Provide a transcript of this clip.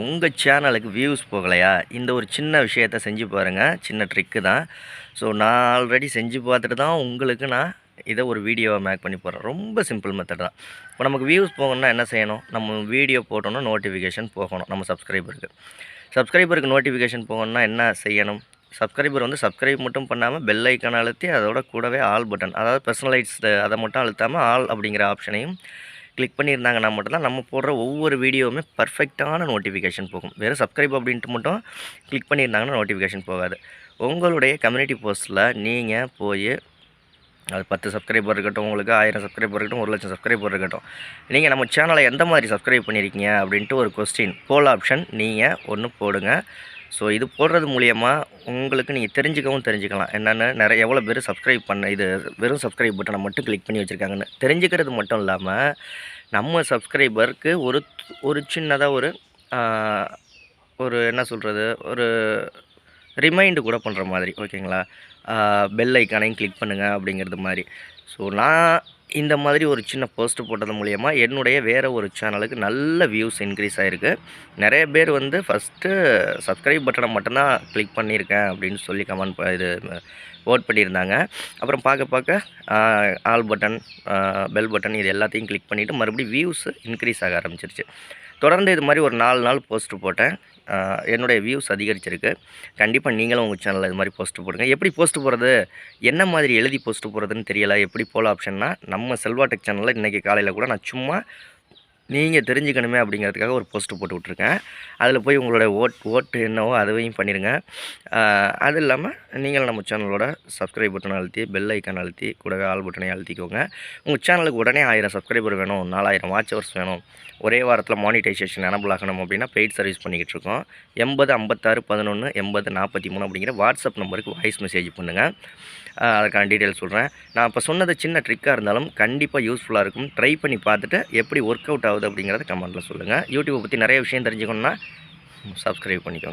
உங்கள் சேனலுக்கு வியூஸ் போகலையா? இந்த ஒரு சின்ன விஷயத்த செஞ்சு பாருங்கள் சின்ன ட்ரிக்கு தான். ஸோ நான் ஆல்ரெடி செஞ்சு பார்த்துட்டு தான் உங்களுக்கு நான் இதை ஒரு வீடியோவை மேக் பண்ணி போடுறேன். ரொம்ப சிம்பிள் மெத்தட் தான். இப்போ நமக்கு வியூஸ் போகணும்னா என்ன செய்யணும்? நம்ம வீடியோ போட்டோம்னா நோட்டிஃபிகேஷன் போகணும். நம்ம சப்ஸ்கிரைபருக்கு சப்ஸ்கிரைபருக்கு நோட்டிஃபிகேஷன் போகணும்னா என்ன செய்யணும்? சப்ஸ்கிரைபர் வந்து சப்ஸ்கிரைப் மட்டும் பண்ணாமல் பெல் ஐக்கான் அழுத்தி அதோட கூடவே ஆல் பட்டன் அதாவது பர்சனலைஸ்டு அதை மட்டும் அழுத்தாமல் ஆல் அப்படிங்கிற ஆப்ஷனையும் கிளிக் பண்ணியிருந்தாங்கன்னா மட்டும்தான் நம்ம போடுற ஒவ்வொரு வீடியோவுமே பர்ஃபெக்டான நோட்டிஃபிகேஷன் போகும். வெறும் சப்ஸ்கிரைப் அப்படின்ட்டு மட்டும் கிளிக் பண்ணியிருந்தாங்கன்னா நோட்டிஃபிகேஷன் போகாது. உங்களுடைய கம்யூனிட்டி போஸ்ட்டில் நீங்கள் போய் அது பத்து சப்ஸ்கிரைபர் இருக்கட்டும் உங்களுக்கு ஆயிரம் சப்ஸ்கிரைபர் இருக்கட்டும் ஒரு லட்சம் சப்ஸ்கிரைபர் இருக்கட்டும் நீங்கள் நம்ம சேனலை எந்த மாதிரி சப்ஸ்கிரைப் பண்ணியிருக்கீங்க அப்படின்ட்டு ஒரு கொஸ்டின் போல் ஆப்ஷன் நீங்கள் ஒன்று போடுங்க. ஸோ இது போடுறது மூலியமாக உங்களுக்கு நீங்கள் தெரிஞ்சுக்கவும் தெரிஞ்சுக்கலாம். என்னென்னு நிறைய எவ்வளோ பேர் சப்ஸ்கிரைப் பண்ண இது வெறும் சப்ஸ்கிரைப் பட்டனை மட்டும் கிளிக் பண்ணி வச்சுருக்காங்கன்னு தெரிஞ்சுக்கிறது மட்டும் இல்லாமல் நம்ம சப்ஸ்கிரைபருக்கு ஒரு ஒரு சின்னதாக ஒரு ஒரு என்ன சொல்கிறது ஒரு ரிமைண்டு கூட பண்ணுற மாதிரி ஓகேங்களா? பெல் ஐக்கானையும் கிளிக் பண்ணுங்கள் அப்படிங்கிறது மாதிரி. ஸோ நான் இந்த மாதிரி ஒரு சின்ன போஸ்ட் போட்டது மூலயமா என்னுடைய வேறு ஒரு சேனலுக்கு நல்ல வியூஸ் இன்க்ரீஸ் ஆகிருக்கு நிறைய பேர் வந்து ஃபஸ்ட்டு சப்ஸ்கிரைப் பட்டனை மட்டும்தான் கிளிக் பண்ணியிருக்கேன் அப்படின்னு சொல்லி கமெண்ட் இது ஓட் பண்ணியிருந்தாங்க. அப்புறம் பார்க்க பார்க்க ஆல் பட்டன் பெல் பட்டன் இது எல்லாத்தையும் கிளிக் பண்ணிவிட்டு மறுபடியும் வியூஸ் இன்க்ரீஸ் ஆக ஆரம்பிச்சிருச்சு. தொடர்ந்து இது மாதிரி ஒரு நாலு நாள் போஸ்ட் போட்டேன். என்னுடைய வியூஸ் அதிகரிச்சிருக்கு. கண்டிப்பாக நீங்களும் உங்கள் சேனலில் இது மாதிரி போஸ்ட் போடுங்க. எப்படி போஸ்ட் போடுறது? என்ன மாதிரி எழுதி போஸ்ட் போடுறதுன்னு தெரியலை. எப்படி போல ஆப்ஷன்னா நம்ம செல்வா டெக் சேனலில் இன்றைக்கி காலையில் கூட நான் சும்மா நீங்கள் தெரிஞ்சுக்கணுமே அப்படிங்கிறதுக்காக ஒரு போஸ்ட்டு போட்டு விட்ருக்கேன் அதில் போய் உங்களோட ஓட் ஓட்டு என்னவோ அதுவையும் பண்ணிடுங்க அது இல்லாமல் நீங்கள் நம்ம சேனலோட சப்ஸ்கிரைப் பட்டன் அழுத்தி பெல் ஐக்கான் அழுத்தி கூடவே ஆல் பட்டனை அழுத்திக்கோங்க. உங்கள் சேனலுக்கு உடனே ஆயிரம் சப்ஸ்கிரைபர் வேணும் நாலாயிரம் வாட்ச் ஹவர்ஸ் வேணும். ஒரே வாரத்தில் மானிட்டைசேஷன் எனபிள் ஆகணும் அப்படின்னா பெய்ட் சர்வீஸ் பண்ணிக்கிட்டு இருக்கோம். எண்பது ஐம்பத்தாறு பதினொன்று எண்பது நாற்பத்தி மூணு அப்படிங்கிற வாட்ஸ்அப் நம்பருக்கு வாய்ஸ் மெசேஜ் பண்ணுங்கள் அதுக்கான டீட்டெயில் சொல்கிறேன் நான் இப்போ சொன்னது சின்ன ட்ரிக்காக இருந்தாலும் கண்டிப்பாக யூஸ்ஃபுல்லாக இருக்கும். ட்ரை பண்ணி பார்த்துட்டு எப்படி ஒர்க் அவுட் ஆகுது அப்படிங்கிறத கமெண்ட்டில் சொல்லுங்கள் யூடியூப்பை பற்றி நிறைய விஷயம் தெரிஞ்சுக்கணுன்னா சப்ஸ்கிரைப் பண்ணிக்கோங்க.